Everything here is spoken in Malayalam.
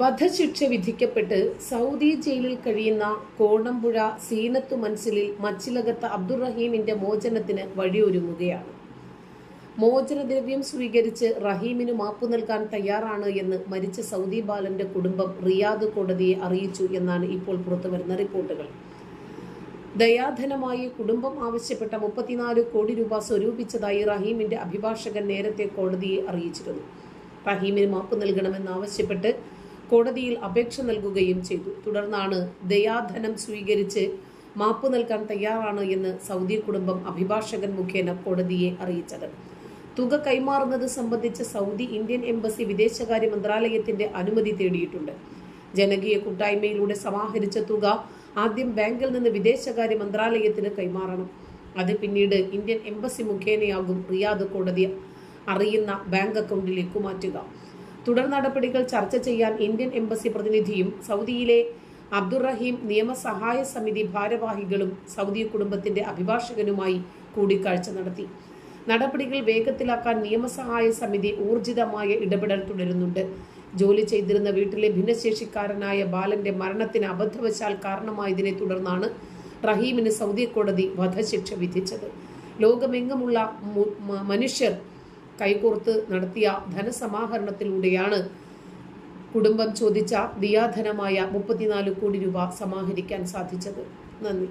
വധശിക്ഷ വിധിക്കപ്പെട്ട് സൗദി ജയിലിൽ കഴിയുന്ന കോടമ്പുഴ സീനത്തു മൻസിലിൽ മച്ചിലകത്ത് അബ്ദുറഹീമിന്റെ മോചനത്തിന് വഴിയൊരുങ്ങുകയാണ്. മോചനദ്രവ്യം സ്വീകരിച്ച് റഹീമിന് മാപ്പ് നൽകാൻ തയ്യാറാണ് എന്ന് മരിച്ച സൗദി ബാലന്റെ കുടുംബം റിയാദ് കോടതിയെ അറിയിച്ചു എന്നാണ് ഇപ്പോൾ പുറത്തുവരുന്ന റിപ്പോർട്ടുകൾ. ദയാധനമായി കുടുംബം ആവശ്യപ്പെട്ട മുപ്പത്തിനാല് കോടി രൂപ സ്വരൂപിച്ചതായി റഹീമിന്റെ അഭിഭാഷകൻ നേരത്തെ കോടതിയെ അറിയിച്ചിരുന്നു. റഹീമിന് മാപ്പ് നൽകണമെന്നാവശ്യപ്പെട്ട് കോടതിയിൽ അപേക്ഷ നൽകുകയും ചെയ്തു. തുടർന്നാണ് ദയാധനം സ്വീകരിച്ച് മാപ്പ് നൽകാൻ തയ്യാറാണ് എന്ന് സൗദി കുടുംബം അഭിഭാഷകൻ മുഖേന കോടതിയെ അറിയിച്ചത്. തുക കൈമാറുന്നത് സംബന്ധിച്ച് സൗദി ഇന്ത്യൻ എംബസി വിദേശകാര്യ മന്ത്രാലയത്തിന്റെ അനുമതി തേടിയിട്ടുണ്ട്. ജനകീയ കൂട്ടായ്മയിലൂടെ സമാഹരിച്ച തുക ആദ്യം ബാങ്കിൽ നിന്ന് വിദേശകാര്യ മന്ത്രാലയത്തിന് കൈമാറണം. അത് പിന്നീട് ഇന്ത്യൻ എംബസി മുഖേനയാകും റിയാദ് കോടതി അറിയുന്ന ബാങ്ക് അക്കൗണ്ടിലേക്ക് മാറ്റുക. തുടർ നടപടികൾ ചർച്ച ചെയ്യാൻ ഇന്ത്യൻ എംബസി പ്രതിനിധിയും സൗദിയിലെ അബ്ദുറഹീം നിയമസഹായ സമിതി ഭാരവാഹികളും സൗദി കുടുംബത്തിന്റെ അഭിഭാഷകനുമായി കൂടിക്കാഴ്ച നടത്തി. നടപടികൾ വേഗത്തിലാക്കാൻ നിയമസഹായ സമിതി ഊർജിതമായ ഇടപെടൽ തുടരുന്നുണ്ട്. ജോലി ചെയ്തിരുന്ന വീട്ടിലെ ഭിന്നശേഷിക്കാരനായ ബാലന്റെ മരണത്തിന് അബദ്ധവശാൽ കാരണമായതിനെ തുടർന്നാണ് റഹീമിന് സൗദി കോടതി വധശിക്ഷ വിധിച്ചത്. ലോകമെങ്ങുമുള്ള മനുഷ്യർ കൈകോർത്ത് നടത്തിയ ധനസമാഹരണത്തിലൂടെയാണ് കുടുംബം ചോദിച്ച ദിയാധനമായ മുപ്പത്തിനാല് കോടി രൂപ സമാഹരിക്കാൻ സാധിച്ചത്. നന്ദി.